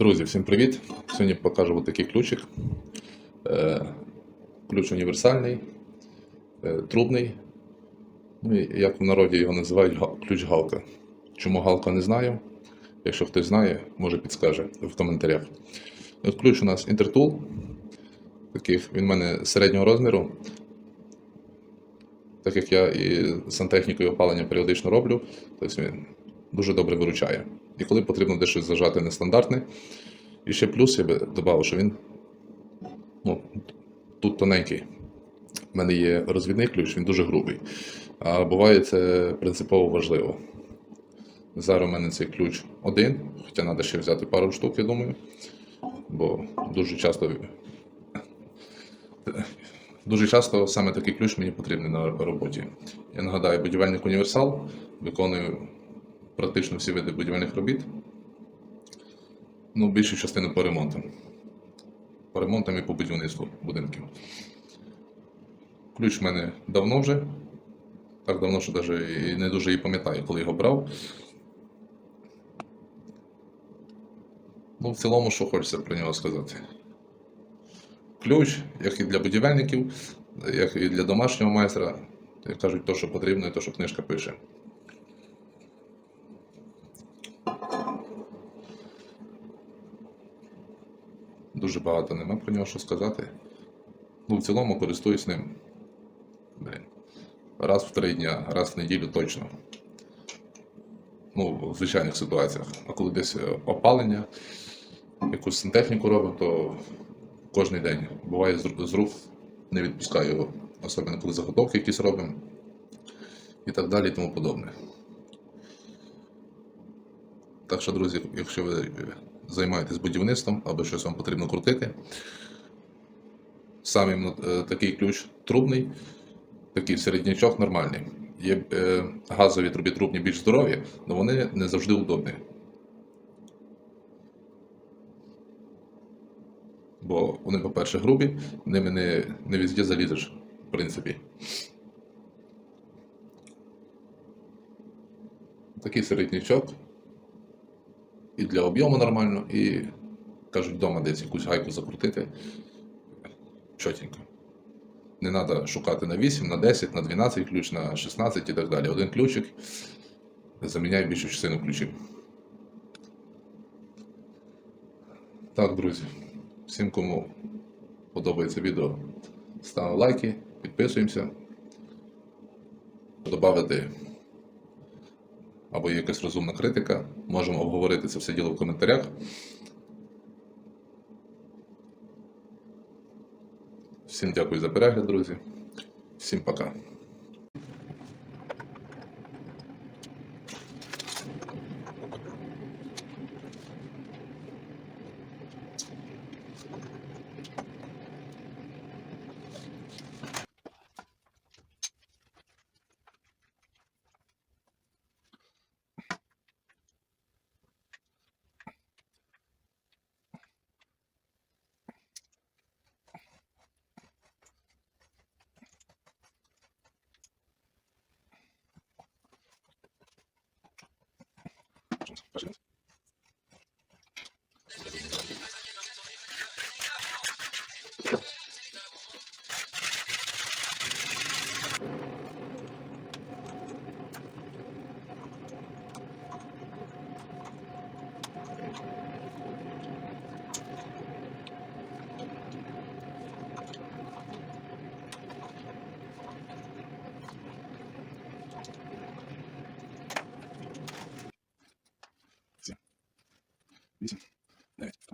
Друзі, всім привіт! Сьогодні покажу ось такий ключик. Е, Ключ універсальний, е, трубний. Ну, як в народі його називають ключ галка. Чому галка не знаю. Якщо хтось знає, може підскаже в коментарях. От ключ у нас Intertool. Такий, він в мене середнього розміру. Так як я і сантехнікою опалення періодично роблю, тобто він дуже добре виручає. І коли потрібно дещо зажати нестандартне. І ще плюс я би додав, що він ну, тут тоненький. У мене є розвідний ключ, він дуже грубий. А буває це принципово важливо. Зараз у мене цей ключ один, хоча треба ще взяти пару штук, я думаю. Бо дуже часто Дуже часто саме такий ключ мені потрібний на роботі. Я нагадаю, будівельник універсал, виконую практично всі види будівельних робіт. Ну, більшу частину по ремонтам. По ремонтам і по будівництву будинків. Ключ в мене давно вже. Так давно, що навіть не дуже і пам'ятаю, коли його брав. Ну, в цілому, що хочеться про нього сказати ключ, як і для будівельників, як і для домашнього майстра. Як кажуть, то, що потрібно, і то, що книжка пише. Дуже багато нема про нього що сказати. Ну, в цілому користуюсь ним. Блін. Раз в три дня, раз в неділю точно. Ну, в звичайних ситуаціях. А коли десь е, опалення, якусь сантехніку робимо, то кожен день. Буває з рук не відпускаю його, особливо коли заготовки якісь робимо і так далі і тому подобне. Так що, друзі, якщо ви займаєтесь будівництвом або щось вам потрібно крутити, сам е, такий ключ трубний, такий середнячок нормальний. Є е, газові трубі трубні більш здорові, але вони не завжди удобні. Бо вони, по-перше, грубі, ними не, не везде залізеш, в принципі. Такий середнячок. І для об'єму нормально, і кажуть, вдома десь якусь гайку закрутити. Чотенько. Не треба шукати на 8, на 10, на 12 ключ, на 16 і так далі. Один ключик заміняє більшу частину ключів. Так, друзі. Всім, кому подобається відео, ставимо лайки, підписуємося. Добавити або є якась розумна критика, можемо обговорити це все діло в коментарях. Всім дякую за перегляд, друзі. Всім пока. personas. Nice.